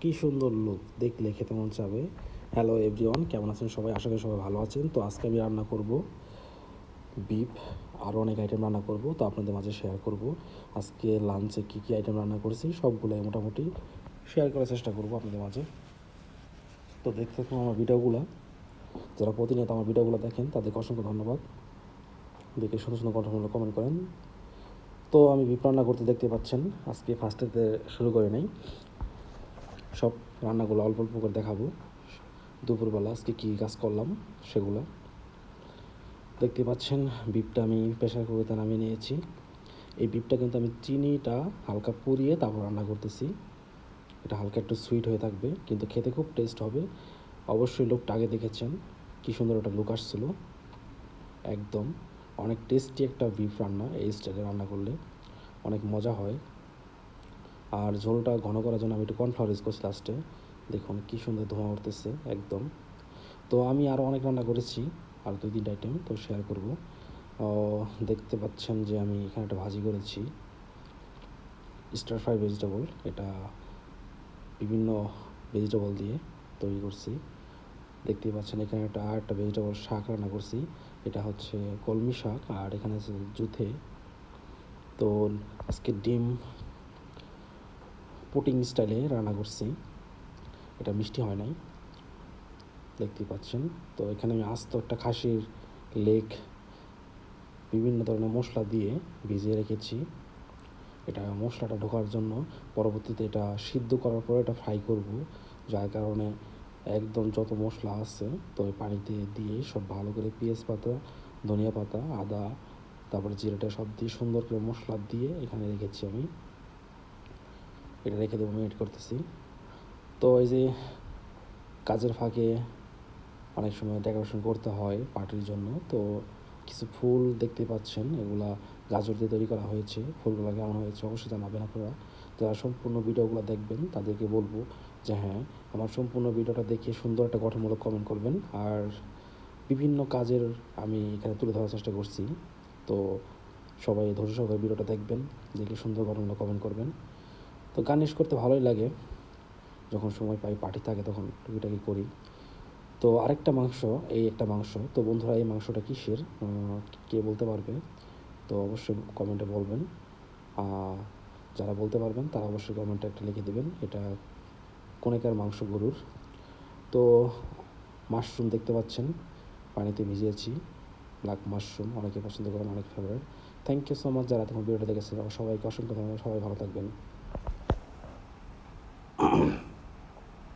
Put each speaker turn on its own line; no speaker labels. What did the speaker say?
কি সুন্দর লুক দেখলে খেতে মন চাবে। হ্যালো এভরিওয়ান কেমন আছেন সবাই? আশা করি সবাই ভালো আছেন। তো আজকে আমি রান্না করব বিফ আরও অনেক আইটেম রান্না করব, তো আপনাদের মাঝে শেয়ার করব। আজকে লাঞ্চে কী কী আইটেম রান্না করেছি, সবগুলোই মোটামুটি শেয়ার করার চেষ্টা করব আপনাদের মাঝে। তো দেখতে থাকুন আমার ভিডিওগুলো। যারা প্রতিনিয়ত আমার ভিডিওগুলো দেখেন, তাদেরকে অসংখ্য ধন্যবাদ। দেখে সুন্দর সুন্দর গঠনমূলক কমেন্ট করেন। তো আমি বিপ রান্না করতে দেখতে পাচ্ছেন। আজকে ফার্স্টেতে শুরু করে নেই। সব রান্নাগুলো অল্প অল্প করে দেখাবো। দুপুরবেলা আজকে কী কাজ করলাম সেগুলো। দেখতে পাচ্ছেন, বিপটা আমি প্রেশার কুকারে নামিয়ে নিয়েছি। এই বিপটা কিন্তু আমি চিনিটা হালকা পুড়িয়ে তারপর রান্না করতেছি। এটা হালকা একটু সুইট হয়ে থাকবে, কিন্তু খেতে খুব টেস্ট হবে। অবশ্যই লোকটা আগে দেখেছেন, কী সুন্দর ওটা লুক আসছিল। একদম অনেক টেস্টি একটা বিফ রান্না এই স্টাইলে রান্না করলে। অনেক মজা হয়। আর ঝোলটা ঘন করার জন্য আমি একটু কর্নফ্লাওয়ার ইউজ করছি লাস্টে দেখুন কী সুন্দর ধোঁয়া উঠতেছে একদম। তো আমি আরও অনেক রান্না করেছি, আর দুই তিনটা আইটেম তো শেয়ার করব। দেখতে পাচ্ছেন যে আমি এখানে একটা ভাজি করেছি। স্টার ফ্রাই ভেজিটেবল এটা বিভিন্ন ভেজিটেবল দিয়ে তৈরি করছি। দেখতেই পাচ্ছেন এখানে একটা, আর একটা ভেজিটেবল শাক রান্না করছি। এটা হচ্ছে কলমি শাক, আর এখানে আছে জুথে তো আজকে ডিম পুটিং স্টাইলে রান্না করছি। এটা মিষ্টি হয় নাই। দেখতেই পাচ্ছেন। তো এখানে আমি আস্ত একটা খাসির লেগ বিভিন্ন ধরনের মশলা দিয়ে ভিজিয়ে রেখেছি। এটা মশলাটা ঢোকার জন্য পরবর্তীতে এটা সিদ্ধ করার পরে এটা ফ্রাই করব। যার কারণে একদম যত মশলা আছে, তো পানিতে দিয়ে সব ভালো করে পেঁয়াজ পাতা, ধনিয়া পাতা, আদা, তারপরে জিরাটা সব দিয়ে সুন্দর করে মশলা দিয়ে এখানে রেখেছি আমি। এটা রেখে দেবো মিনিট করতেছি। তো এই যে কাজের ফাঁকে অনেক সময় ডেকোরেশন করতে হয় পার্টির জন্য। তো কিছু ফুল দেখতে পাচ্ছেন, এগুলা গাজর দিয়ে তৈরি করা হয়েছে। ফুলগুলো কেমন হয়েছে অবশ্যই জানাবেন আপনারা। যারা সম্পূর্ণ ভিডিওগুলো দেখবেন, তাদেরকে বলব যে হ্যাঁ আমার সম্পূর্ণ ভিডিওটা দেখে সুন্দর একটা গঠনমূলক কমেন্ট করবেন। আর বিভিন্ন কাজের আমি এখানে তুলে ধরার চেষ্টা করছি। তো সবাই ধৈর্য সহকারে ভিডিওটা দেখবেন, দেখে সুন্দর গঠনমূলক কমেন্ট করবেন। তো গান গার্নিশ করতে ভালোই লাগে। যখন সময় পাই, পার্টি থাকে, তখন টুকিটাকি করি। তো আরেকটা মাংস, এই একটা মাংস। তো বন্ধুরা, এই মাংসটা কিসের? কে বলতে পারবে? তো অবশ্যই কমেন্টে বলবেন। যারা বলতে পারবেন, তারা অবশ্যই কমেন্টে একটা লিখে দেবেন। এটা কোনেকার মাংস গরুর। তো মাশরুম দেখতে পাচ্ছেন। পানিতে ভিজিয়েছি। ব্ল্যাক মাশরুম, অনেকে পছন্দ করেন, অনেক favourite thank you so much যারা তখন ভিডিওটা দেখেছেন। সবাইকে অসংখ্য ধন্যবাদ। সবাই ভালো থাকবেন।